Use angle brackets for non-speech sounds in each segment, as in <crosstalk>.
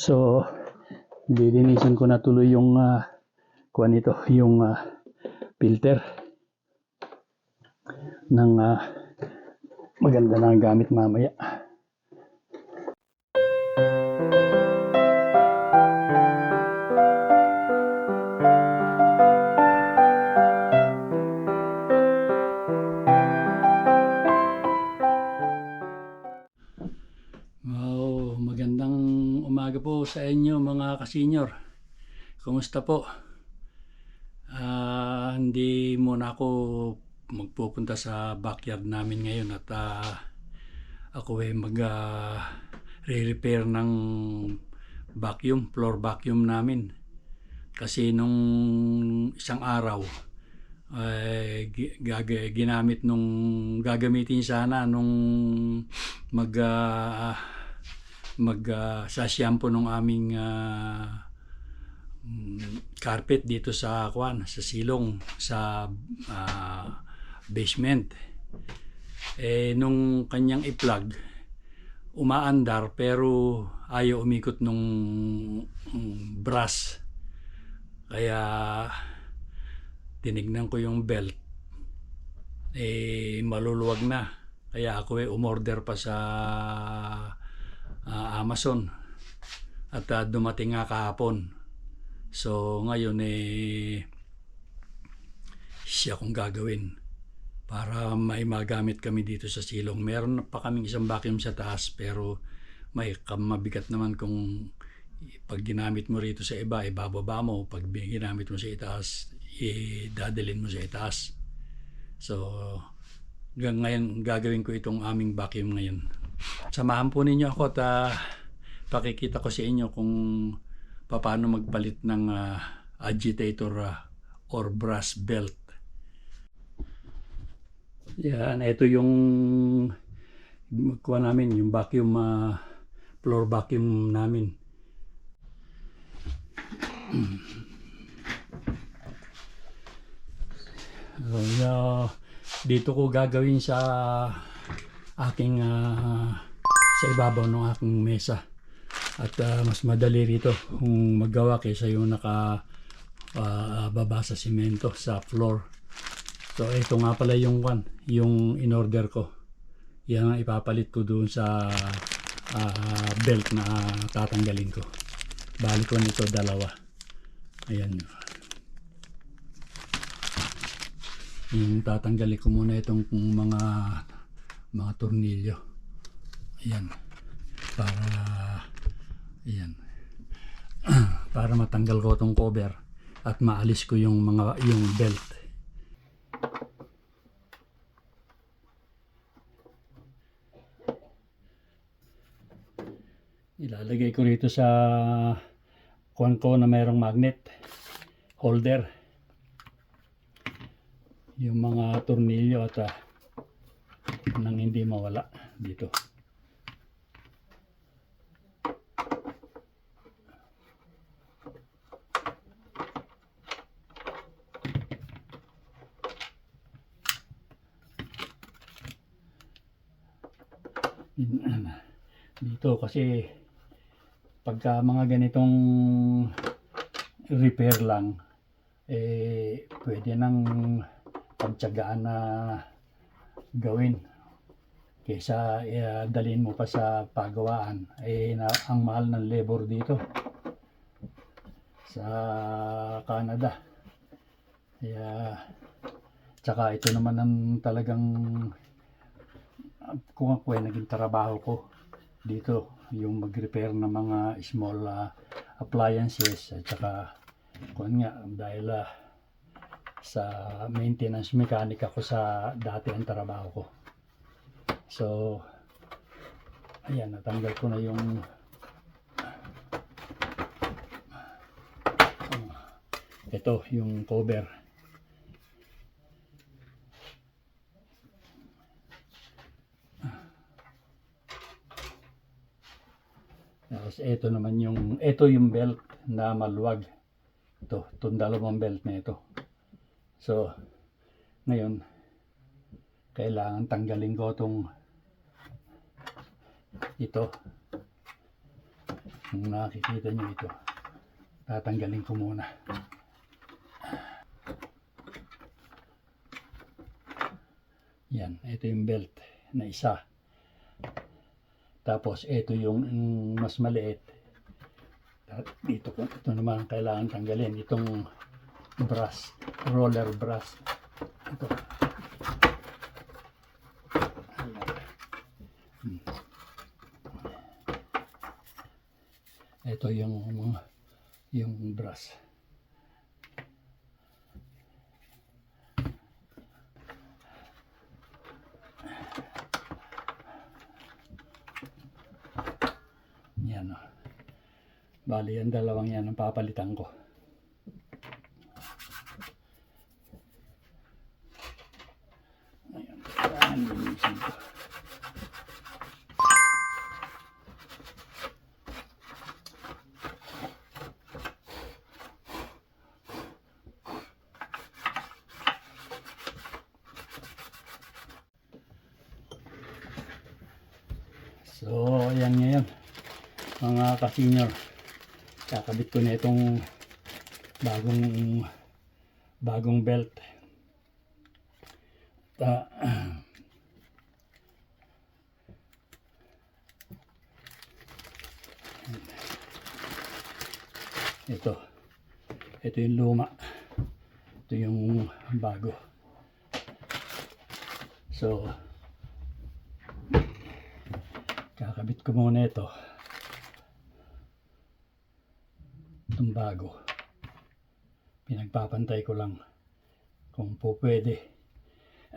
So, lilinisan ko na tuloy yung uh, kuha nito, <laughs> yung ah, filter ng ah, maganda na gamit mamaya. Umaga po sa inyo mga kasenyor. Kumusta po? Ah, hindi muna ako magpupunta sa backyard namin ngayon at ah, ako ay mag ah, re-repair ng vacuum, floor vacuum namin. Kasi nung isang araw ay gi- gag- ginamit nung gagamitin sana nung mag ah, mag ah, shampoo nung aming mm, carpet dito sa kwan sa silong sa ah, basement. Eh nung kanyang i-plug umaandar pero ayaw umikot nung mm, brass. Kaya tinignan ko yung belt. Eh maluluwag na. Kaya ako eh umorder pa sa ah, Amazon. At ah, dumating nga kahapon. So ngayon eh siya kong gagawin para may magamit kami dito sa silong. Meron pa kaming isang vacuum sa taas pero may mabigat naman kung pag ginamit mo rito sa iba ibababa mo. Pag ginamit mo sa itaas idadalin mo sa itaas. So ngayon gagawin ko itong aming vacuum ngayon samahan po ninyo ako at ah, pakikita ko sa inyo kung paano magpalit ng ah, agitator ah, or brass belt. Yan ito yung kuha namin yung vacuum ah, floor vacuum namin. <clears throat> So, yeah, dito ko gagawin sa aking ah, sa ibabaw ng aking mesa. At ah, mas madali rito kung maggawa kaysa yung naka ah, baba sa simento sa floor. So ito nga pala yung one, yung in-order ko. Yan ang ipapalit ko doon sa ah, belt na tatanggalin ko. Balik ko nito dalawa. Ayan. Yung tatanggalin ko muna itong mga mga tornilyo. Ayan. Para ayan. <clears throat> para matanggal ko itong cover at maalis ko yung mga yung belt. Ilalagay ko rito sa kuwan ko na mayroong magnet holder yung mga tornilyo at ah, nang hindi mawala dito. Dito kasi pagka mga ganitong repair lang eh pwede nang pagtsagaan na gawin kaysa eh, dalhin mo pa sa pagawaan. Eh na, ang mahal ng labor dito sa Canada. Kaya tsaka ito naman ang talagang kung ako ay naging trabaho ko dito yung mag-repair ng mga small ah, appliances at saka kung nga dahil ah, sa maintenance mechanic ako sa dati ang trabaho ko so ayan natanggal ko na yung ito yung cover Tapos ito naman yung, ito yung belt na maluwag. Ito, itong dalawang belt na ito. So, ngayon, kailangan tanggalin ko itong ito. Kung nakikita nyo ito, tatanggalin ko muna. Yan, ito yung belt na isa. Tapos ito yung mas maliit. Dito ko ito naman ang kailangan tanggalin itong brass, roller brass. Ito. Ito yung yung brass. Yan o. Bali, ang dalawang yan ang papalitan ko. Ayan. Ayan, linisin ko. So, ayan ngayon. Mga ka-senior. Kakabit ko na itong bagong bagong belt. Ta ito. Ito yung luma. Ito yung bago. So, kakabit ko muna ito. Itong bago. Pinagpapantay ko lang kung po pwede. <clears throat>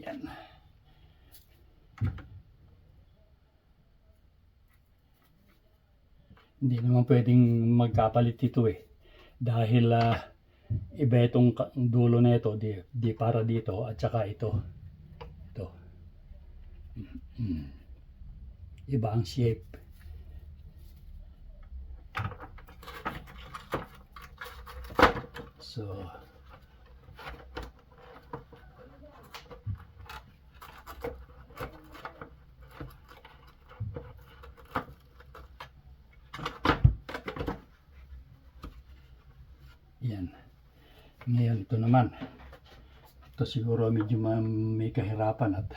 Ayan. Hindi naman pwedeng magkapalit ito eh. Dahil ah, iba itong dulo na ito, di, di para dito at saka ito. Ito. Mm. Iba ang shape. So, yan. Ngayon, ito naman. Ito siguro medyo ma- may kahirapan at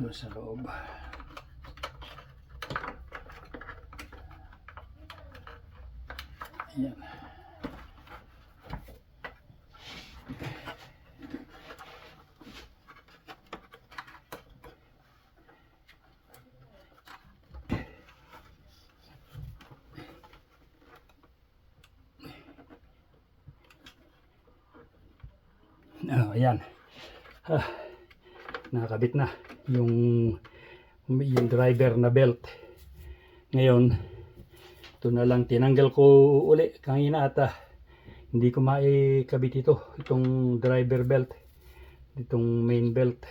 doon sa loob. Ayan. Oh, ayan. Ah, nakakabit na yung yung driver na belt. Ngayon, ito na lang tinanggal ko uli kanina at ah, hindi ko maikabit ito, itong driver belt, itong main belt.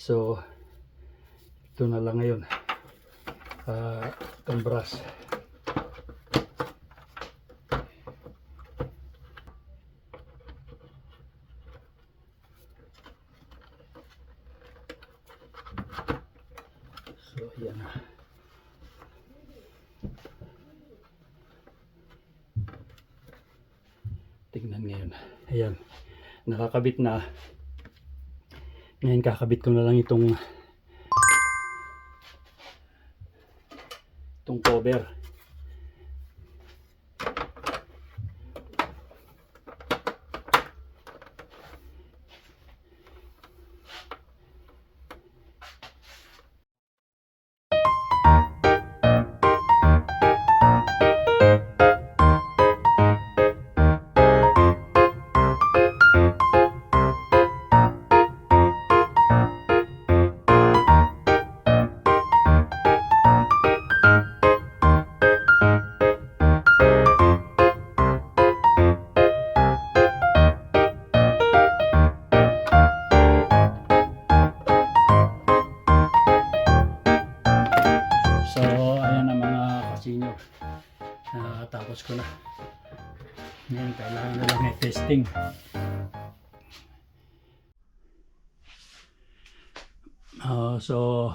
So, ito na lang ngayon. Ah, itong brass. So, ayan na. Tignan ngayon. Ayan. Nakakabit na. Ngayon kakabit ko na lang itong itong cover. Ah, so,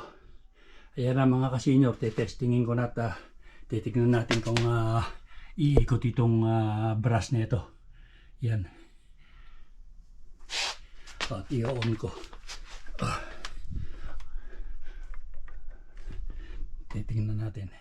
ayan na mga kasenyor, testingin ko na at ah, titignan natin kung ah, iikot itong ah, brush na ito. Yan. At i-on ko. Ah. Titignan natin.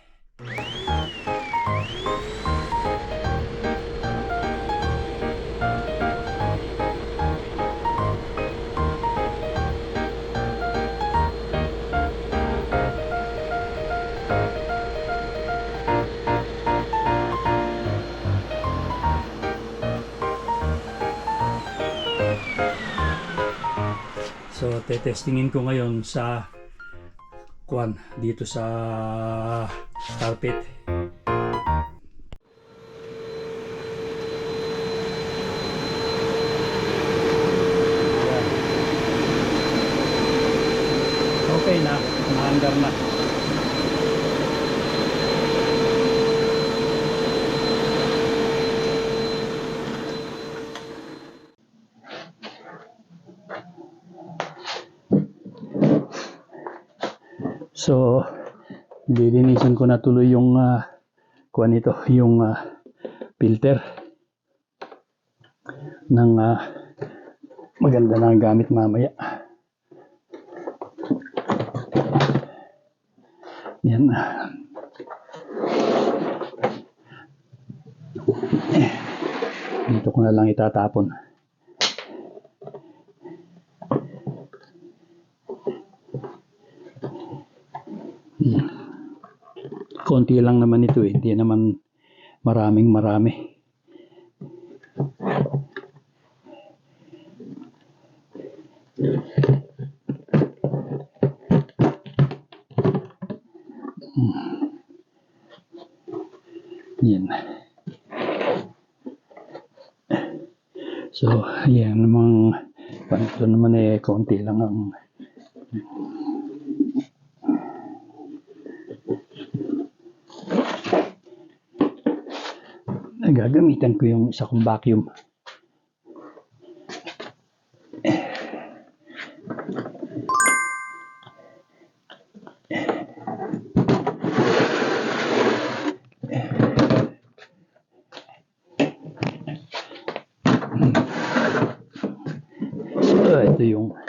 Tetestingin ko ngayon sa kwan dito sa carpet. Ayan. Okay na, naandar na. So, lilinisan ko na tuloy yung uh, kuan ito, <laughs> yung ah, filter ng ah, maganda na gamit mamaya. Yan. Dito ko na lang itatapon. Konti lang naman ito eh. Hindi naman maraming marami. Hmm. Yan. So, yan namang panito naman eh, konti lang ang gagamitan ko yung isa kong vacuum. So, ito yung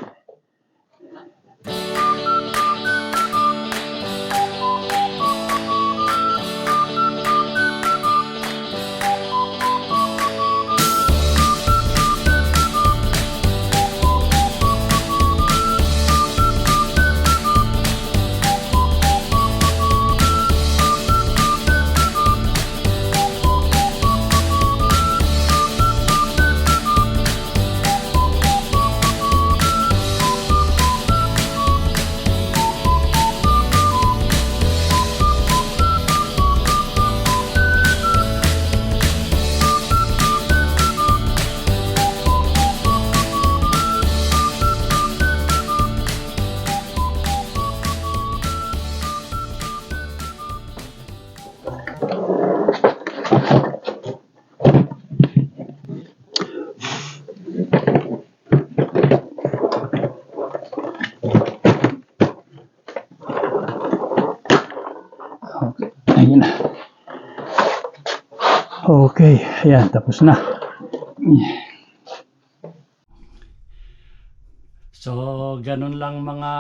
Okay. Ayan, tapos na. So, ganun lang mga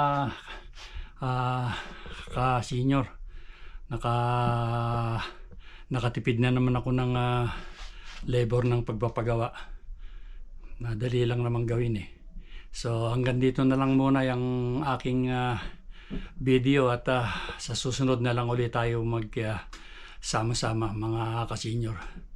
ah ka-senior. Naka nakatipid na naman ako ng ah, labor ng pagpapagawa. Madali lang naman gawin eh. So, hanggang dito na lang muna yung aking ah, video at ah, sa susunod na lang ulit tayo mag ah, sama-sama mga ka-senior.